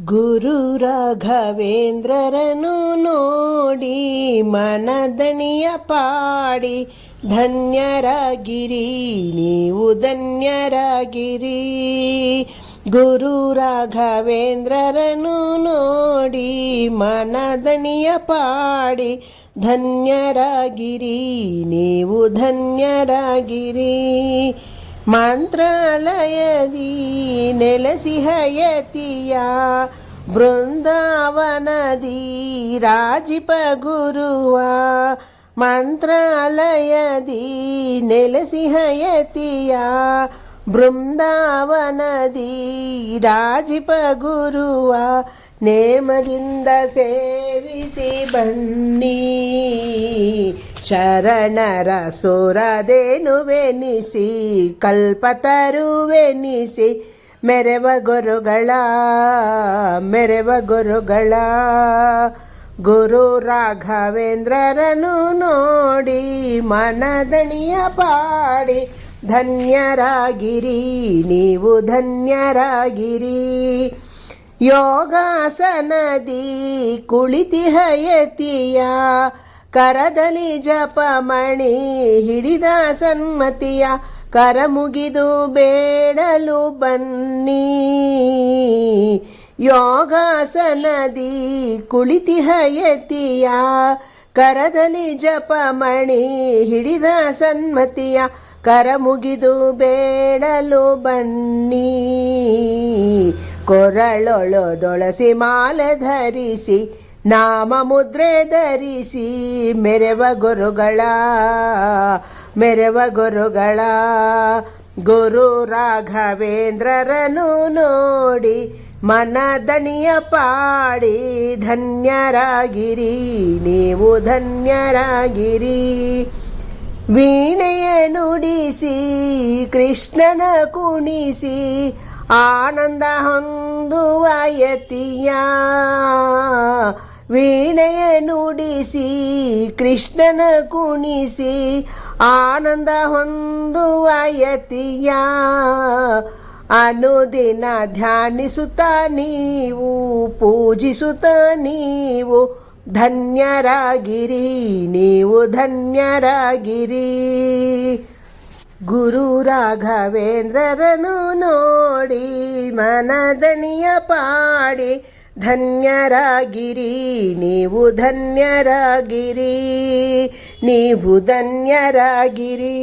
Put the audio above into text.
ಗುರು ರಾಘವೇಂದ್ರರನು ನೋಡಿ ಮನದಣಿಯ ಪಾಡಿ, ಧನ್ಯರಾಗಿರಿ, ನೀವು ಧನ್ಯರಾಗಿರಿ. ಗುರು ರಾಘವೇಂದ್ರರನು ನೋಡಿ ಮನದಣಿಯ ಪಾಡಿ, ಧನ್ಯರಾಗಿರಿ, ನೀವು ಧನ್ಯರಾಗಿರಿ. ಮಂತ್ರಾಲಯದಿ ನೆಲೆಸಿಹಯತಿಯ ಬೃಂದಾವನದಿ ರಾಜಿಪ ಗುರುವ ಮಂತ್ರಾಲಯದಿ ನೆಲೆಸಿಹಯತಿಯ ಬೃಂದಾವನದಿ ರಾಜಿಪ ಗುರುವ ನೇಮದಿಂದ ಸೇವಿಸಿ ಬನ್ನಿ ಶರಣರ ಸೋರದೇನುವೆನಿಸಿ ಕಲ್ಪತರುವೆನಿಸಿ ಮೆರವ ಗುರುಗಳ ಮೆರವ ಗುರುಗಳ. ಗುರು ರಾಘವೇಂದ್ರರನು ನೋಡಿ, ಮನದಣಿಯ ಪಾಡಿ, ಧನ್ಯರಾಗಿರಿ, ನೀವು ಧನ್ಯರಾಗಿರಿ. ಯೋಗಾಸನದಿ ಕುಳಿತಿಹಯತಿಯ ಕರದಲ್ಲಿ ಜಪಮಣಿ ಹಿಡಿದ ಸನ್ಮತಿಯ ಕರ ಮುಗಿದು ಬೇಡಲು ಬನ್ನಿ. ಯೋಗಾಸನದಿ ಕುಳಿತಿಹಯತಿಯ ಕರದಲ್ಲಿ ಜಪಮಣಿ ಹಿಡಿದ ಸನ್ಮತಿಯ ಕರ ಮುಗಿದು ಬೇಡಲು ಬನ್ನಿ. ಕೊರಳೊಳೊದೊಳಸಿ ಮಾಲೆ ಧರಿಸಿ ನಾಮ ಮುದ್ರೆ ಧರಿಸಿ ಮೆರವ ಗುರುಗಳ ಮೆರವ ಗುರುಗಳ. ಗುರು ರಾಘವೇಂದ್ರರನು ನೋಡಿ ಮನದಣಿಯ ಪಾಡಿ ಧನ್ಯರಾಗಿರಿ, ನೀವು ಧನ್ಯರಾಗಿರಿ. ವೀಣೆಯ ನುಡಿಸಿ, ಕೃಷ್ಣನ ಕುಣಿಸಿ, ಆನಂದ ಹೊಂದುವ ಯತಿಯ. ವೀಣೆಯ ನುಡಿಸಿ, ಕೃಷ್ಣನ ಕುಣಿಸಿ, ಆನಂದ ಹೊಂದುವ ಯತಿಯ. ಅನುದಿನ ಧ್ಯಾನಿಸುತ್ತ ನೀವು, ಪೂಜಿಸುತ್ತ ನೀವು, ಧನ್ಯರಾಗಿರಿ ನೀವು ಧನ್ಯರಾಗಿರಿ. ಗುರು ರಾಘವೇಂದ್ರರನ್ನು ನೋಡಿ, ಮನದಣಿಯ ಪಾಡಿ ಧನ್ಯರಾಗಿರಿ ನೀವು ಧನ್ಯರಾಗಿರಿ ನೀವು ಧನ್ಯರಾಗಿರಿ.